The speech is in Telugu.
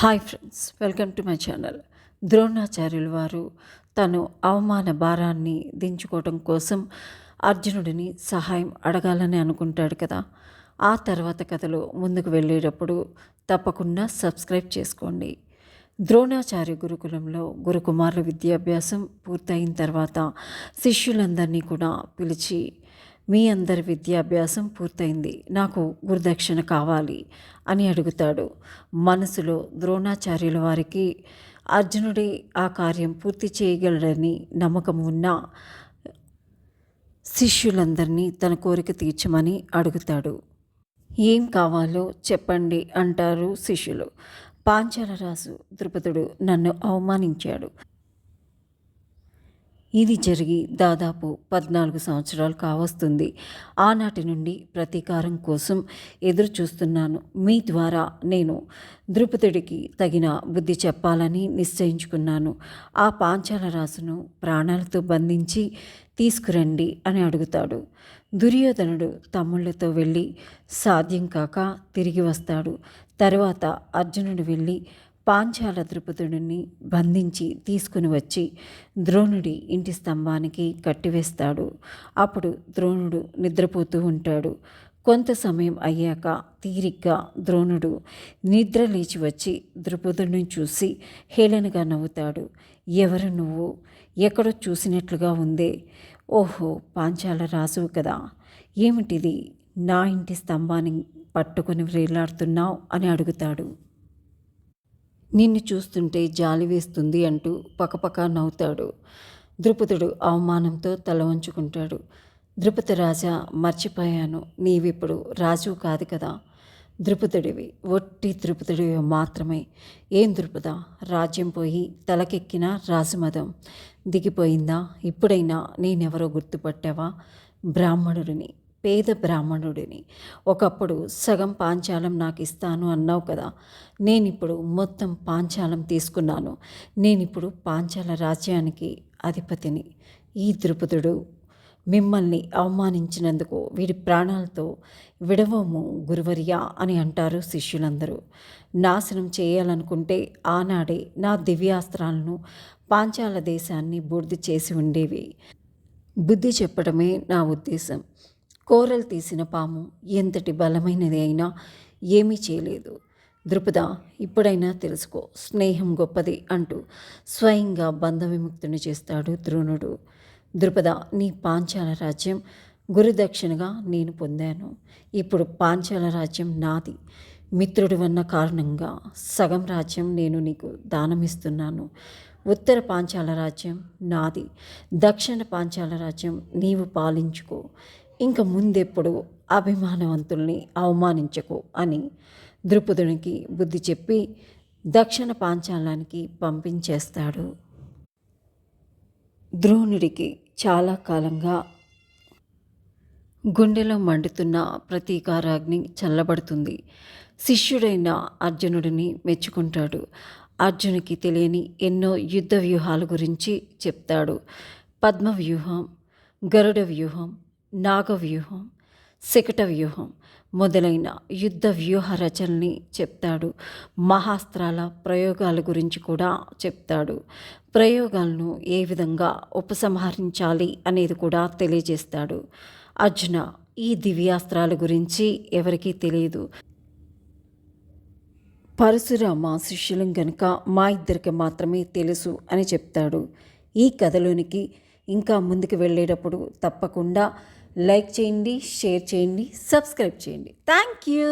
Hi friends welcome to my channel. ద్రోణాచార్యుల వారు తను అవమాన భారాన్ని దించుకోవడం కోసం అర్జునుడిని సహాయం అడగాలని అనుకుంటాడు కదా. ఆ తర్వాత కథలో ముందుకు వెళ్ళేటప్పుడు తప్పకుండా సబ్స్క్రైబ్ చేసుకోండి. ద్రోణాచార్య గురుకులంలో గురుకుమారుల విద్యాభ్యాసం పూర్తయిన తర్వాత శిష్యులందరినీ కూడా పిలిచి మీ అందరి విద్యాభ్యాసం పూర్తయింది. నాకు గురుదక్షిణ కావాలి అని అడుగుతాడు. మనసులో ద్రోణాచార్యుల వారికి అర్జునుడే ఆ కార్యం పూర్తి చేయగలడని నమ్మకం ఉన్న శిష్యులందరినీ తన కోరిక తీర్చమని అడుగుతాడు. ఏం కావాలో చెప్పండి అంటారు శిష్యులు. పాంచాలరాజు ద్రుపదుడు నన్ను అవమానించాడు. ఇది జరిగి దాదాపు పద్నాలుగు సంవత్సరాలు కావస్తుంది. ఆనాటి నుండి ప్రతీకారం కోసం ఎదురు చూస్తున్నాను. మీ ద్వారా నేను ద్రుపదుడికి తగిన బుద్ధి చెప్పాలని నిశ్చయించుకున్నాను. ఆ పాంచాల రాసును ప్రాణాలతో బంధించి తీసుకురండి అని అడుగుతాడు. దుర్యోధనుడు తమ్ముళ్ళతో వెళ్ళి సాధ్యం కాక తిరిగి వస్తాడు. తర్వాత అర్జునుడు వెళ్ళి పాంచాల ద్రుపదుడిని బంధించి తీసుకుని వచ్చి ద్రోణుడి ఇంటి స్తంభానికి కట్టివేస్తాడు. అప్పుడు ద్రోణుడు నిద్రపోతూ ఉంటాడు. కొంత సమయం అయ్యాక తీరిగ్గా ద్రోణుడు నిద్ర లేచి వచ్చి ద్రుపదుడిని చూసి హేళనగా నవ్వుతాడు. ఎవరు నువ్వు? ఎక్కడో చూసినట్లుగా ఉందే. ఓహో పాంచాల రాసువు కదా. ఏమిటిది? నా ఇంటి స్తంభాన్ని పట్టుకొని వేలాడుతున్నావు అని అడుగుతాడు. నిన్ను చూస్తుంటే జాలి వేస్తుంది అంటూ పకపక నవ్వుతాడు. ద్రుపదుడు అవమానంతో తల వంచుకుంటాడు. ద్రుపద రాజా మర్చిపోయాను. నీవిప్పుడు రాజు కాదు కదా. ద్రుపదుడివి ఒట్టి ద్రుపదుడివి మాత్రమే. ఏం ద్రుపద? రాజ్యం పోయి తలకెక్కిన రాజుమదం దిగిపోయిందా? ఇప్పుడైనా నేనెవరో గుర్తుపట్టావా? బ్రాహ్మణుడిని. పేద బ్రాహ్మణుడిని. ఒకప్పుడు సగం పాంచాలం నాకు ఇస్తాను అన్నావు కదా నేనిప్పుడు మొత్తం పాంచాలం తీసుకున్నాను. నేనిప్పుడు పాంచాల రాజ్యానికి అధిపతిని. ఈ ద్రుపదుడు మిమ్మల్ని అవమానించినందుకు వీడి ప్రాణాలతో విడవము గురువర్యా అని అంటారు శిష్యులందరూ. నాశనం చేయాలనుకుంటే ఆనాడే నా దివ్యాస్త్రాలను పాంచాల దేశాన్ని బూర్ది చేసి ఉండేవి. బుద్ధి చెప్పడమే నా ఉద్దేశం. కోరలు తీసిన పాము ఎంతటి బలమైనది అయినా ఏమీ చేయలేదు. ద్రుపద ఇప్పుడైనా తెలుసుకో స్నేహం గొప్పది అంటూ స్వయంగా బంధ విముక్తుని చేస్తాడు ద్రోణుడు. ద్రుపద నీ పాంచాల రాజ్యం గురుదక్షిణగా నేను పొందాను. ఇప్పుడు పాంచాల రాజ్యం నాది. మిత్రుడు వన్న కారణంగా సగం రాజ్యం నేను నీకు దానమిస్తున్నాను. ఉత్తర పాంచాల రాజ్యం నాది. దక్షిణ పాంచాల రాజ్యం నీవు పాలించుకో. ఇంక ముందెప్పుడు అభిమానవంతుల్ని అవమానించకు అని ద్రుపదునికి బుద్ధి చెప్పి దక్షిణ పాంచాలానికి పంపించేస్తాడు. ద్రోణుడికి చాలా కాలంగా గుండెలో మండుతున్న ప్రతీకారాగ్ని చల్లబడుతుంది. శిష్యుడైన అర్జునుడిని మెచ్చుకుంటాడు. అర్జునికి తెలియని ఎన్నో యుద్ధ వ్యూహాల గురించి చెప్తాడు. పద్మ వ్యూహం గరుడ వ్యూహం నాగవ్యూహం శకట వ్యూహం మొదలైన యుద్ధ వ్యూహ రచనని చెప్తాడు. మహాస్త్రాల ప్రయోగాల గురించి కూడా చెప్తాడు. ప్రయోగాలను ఏ విధంగా ఉపసంహరించాలి అనేది కూడా తెలియజేస్తాడు. అర్జున ఈ దివ్యాస్త్రాల గురించి ఎవరికీ తెలియదు. పరశురామ శిష్యులం గనుక మా ఇద్దరికి మాత్రమే తెలుసు అని చెప్తాడు. ఈ కథలోనికి ఇంకా ముందుకు వెళ్ళేటప్పుడు తప్పకుండా లైక్ చేయండి షేర్ చేయండి సబ్స్క్రైబ్ చేయండి. Thank you.